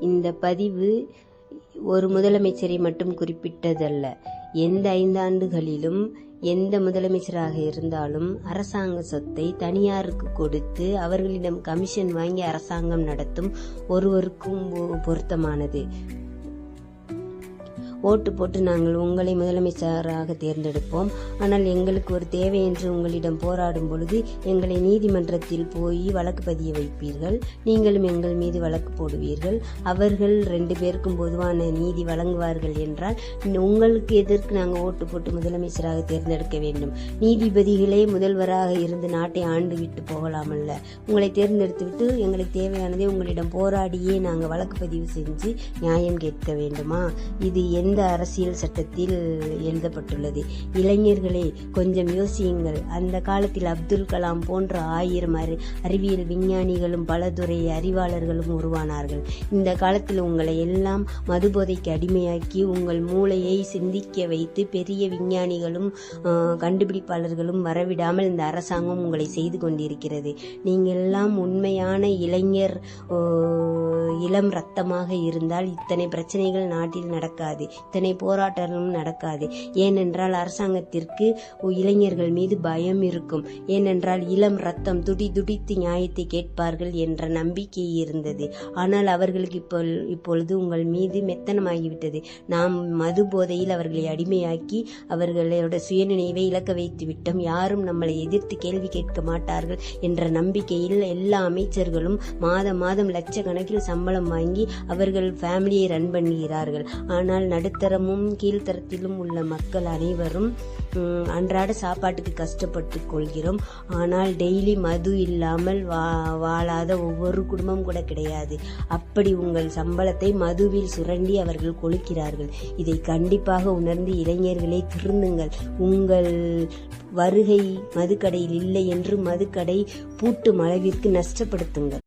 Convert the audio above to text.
இந்த பதிவு ஒரு முதலமைச்சரை மட்டும் குறிப்பிட்டதல்ல. எந்த ஐந்தாண்டுகளிலும் எந்த முதலமைச்சராக இருந்தாலும் அரசாங்க சொத்தை தனியாருக்கு கொடுத்து அவர்களிடம் கமிஷன் வாங்கி அரசாங்கம் நடத்தும் ஒருவருக்கும் பொ- பொருத்தமானது. ஓட்டு போட்டு நாங்கள் உங்களை முதலமைச்சராக தேர்ந்தெடுப்போம். ஆனால் எங்களுக்கு ஒரு தேவை என்று உங்களிடம் போராடும் பொழுது எங்களை நீதிமன்றத்தில் போய் வழக்கு பதிய வைப்பீர்கள். நீங்களும் எங்கள் மீது வழக்கு போடுவீர்கள். அவர்கள் ரெண்டு பேருக்கும் பொதுவான நீதி வழங்குவார்கள் என்றால் உங்களுக்கு எதற்கு நாங்கள் ஓட்டு போட்டு முதலமைச்சராக தேர்ந்தெடுக்க வேண்டும்? நீதிபதிகளே முதல்வராக இருந்து நாட்டை ஆண்டு விட்டு போகலாமல்ல. உங்களை தேர்ந்தெடுத்து விட்டு எங்களுக்கு தேவையானதை உங்களிடம் போராடியே நாங்கள் வழக்கு பதிவு செஞ்சு நியாயம் கேட்க வேண்டுமா? இது இந்த அரசியல் சட்டத்தில் எழுதப்பட்டுள்ளது. இளைஞர்களே கொஞ்சம் யோசியுங்கள். அந்த காலத்தில் அப்துல் கலாம் போன்ற ஆயிரம் அறி அறிவியல் விஞ்ஞானிகளும் பலதுறை அறிவாளர்களும் உருவானார்கள். இந்த காலத்தில் உங்களை எல்லாம் மதுபோதைக்கு அடிமையாக்கி உங்கள் மூளையை சிந்திக்க வைத்து பெரிய விஞ்ஞானிகளும் கண்டுபிடிப்பாளர்களும் வரவிடாமல் இந்த அரசாங்கம் உங்களை செய்து கொண்டிருக்கிறது. நீங்கள் எல்லாம் உண்மையான இளைஞர் இளம் ரத்தமாக இருந்தால் இத்தனை பிரச்சனைகள் நாட்டில் நடக்காது. இத்தனை போராட்டங்களும் நடக்காது. ஏனென்றால் அரசாங்கத்திற்கு இளைஞர்கள் மீது பயம் இருக்கும். ஏனென்றால் இளம் ரத்தம் துடி துடித்து நியாயத்தை கேட்பார்கள் என்ற நம்பிக்கை இருந்தது. ஆனால் அவர்களுக்கு இப்போ இப்பொழுது உங்கள் மீது மெத்தனமாகிவிட்டது. நாம் மது போதையில் அவர்களை அடிமையாக்கி அவர்களோட சுயநினைவை இழக்க வைத்து விட்டோம். யாரும் நம்மளை எதிர்த்து கேள்வி கேட்க மாட்டார்கள் என்ற நம்பிக்கையில் எல்லா அமைச்சர்களும் மாதம் மாதம் லட்சக்கணக்கில் சம்பளம் சம்பளம் வாங்கி அவர்கள் ஃபேமிலியை ரன் பண்ணுகிறார்கள். ஆனால் நடுத்தரமும் கீழ்த்தரத்திலும் உள்ள மக்கள் அனைவரும் அன்றாட சாப்பாட்டுக்கு கஷ்டப்பட்டு கொள்கிறோம். ஆனால் டெய்லி மது இல்லாமல் வா வாழாத ஒவ்வொரு குடும்பம் கூட கிடையாது. அப்படி உங்கள் சம்பளத்தை மதுவில் சுரண்டி அவர்கள் கொளுக்கிறார்கள் இதை கண்டிப்பாக உணர்ந்து இளைஞர்களை திருந்துங்கள். உங்கள் வருகை மதுக்கடையில் இல்லை என்று மதுக்கடை பூட்டும் அளவிற்கு நஷ்டப்படுத்துங்கள்.